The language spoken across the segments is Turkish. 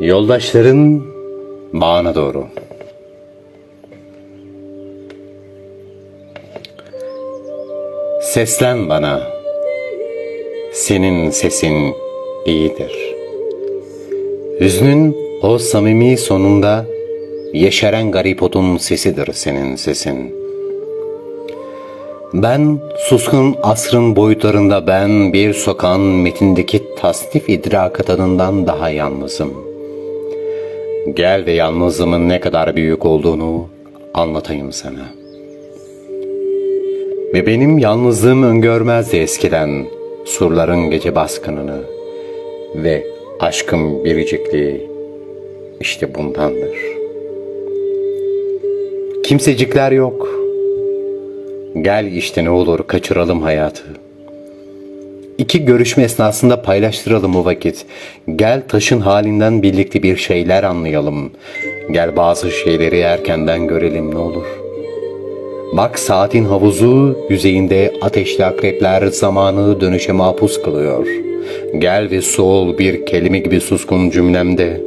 Yoldaşların bağına doğru. Seslen bana. Senin sesin iyidir. Hüznün o samimi sonunda yeşeren garip otun sesidir senin sesin. Ben suskun asrın boyutlarında ben bir sokağın metindeki tasnif idrak tadından daha yalnızım. Gel ve yalnızlığımın ne kadar büyük olduğunu anlatayım sana. Ve benim yalnızlığım öngörmezdi eskiden surların gece baskınını ve aşkım biricikliği işte bundandır. Kimsecikler yok. Gel işte ne olur kaçıralım hayatı. İki görüşme esnasında paylaştıralım o vakit. Gel taşın halinden birlikte bir şeyler anlayalım. Gel bazı şeyleri erkenden görelim ne olur. Bak saatin havuzu yüzeyinde ateşli akrepler zamanı dönüşe mahpus kılıyor. Gel ve soğul bir kelime gibi suskun cümlemde.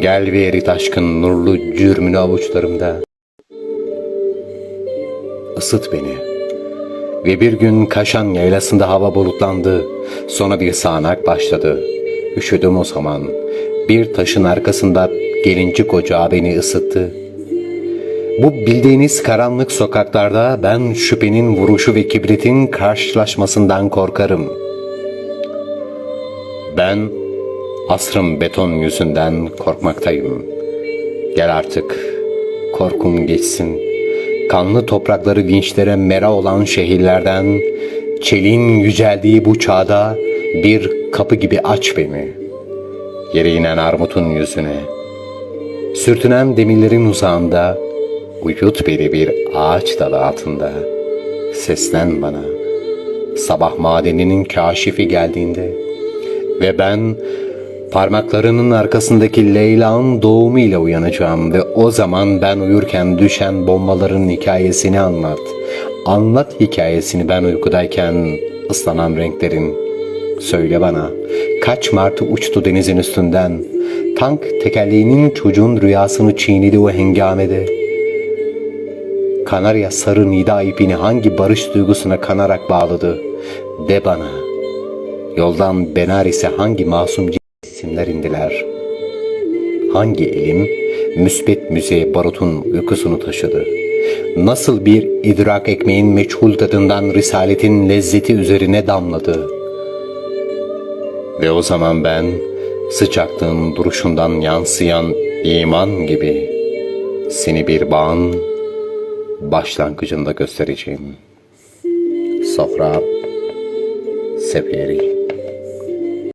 Gel ve erit aşkın nurlu cürmünü avuçlarımda. Isıt beni. Ve bir gün Kaşan yaylasında hava bulutlandı. Sonra bir sağanak başladı. Üşüdüm o zaman. Bir taşın arkasında gelincik ocağı beni ısıttı. Bu bildiğiniz karanlık sokaklarda ben şüphenin vuruşu ve kibritin karşılaşmasından korkarım. Ben asrın beton yüzünden korkmaktayım. Gel artık, korkum geçsin. Kanlı toprakları vinçlere mera olan şehirlerden, çelin yüceldiği bu çağda bir kapı gibi aç beni. Yere inen armutun yüzüne. Sürtünen demirlerin uzağında, uyut beni bir ağaç dalı altında. Seslen bana, sabah madeninin kaşifi geldiğinde. Ve ben parmaklarının arkasındaki Leyla'nın doğumu ile uyanacağım ve o zaman ben uyurken düşen bombaların hikayesini anlat. Anlat hikayesini ben uykudayken ıslanan renklerin. Söyle bana kaç martı uçtu denizin üstünden. Tank tekerleğinin çocuğun rüyasını çiğnedi o hengamede. Kanarya sarı nida ipini hangi barış duygusuna kanarak bağladı? De bana. Yoldan Benaris'e hangi masum isimler indiler? Hangi elim müsbet müziğe barutun uykusunu taşıdı? Nasıl bir idrak ekmeğin meçhul tadından risaletin lezzeti üzerine damladı? Ve o zaman ben sıcaklığın duruşundan yansıyan iman gibi seni bir bağın başlangıcında göstereceğim. Sofra Seferi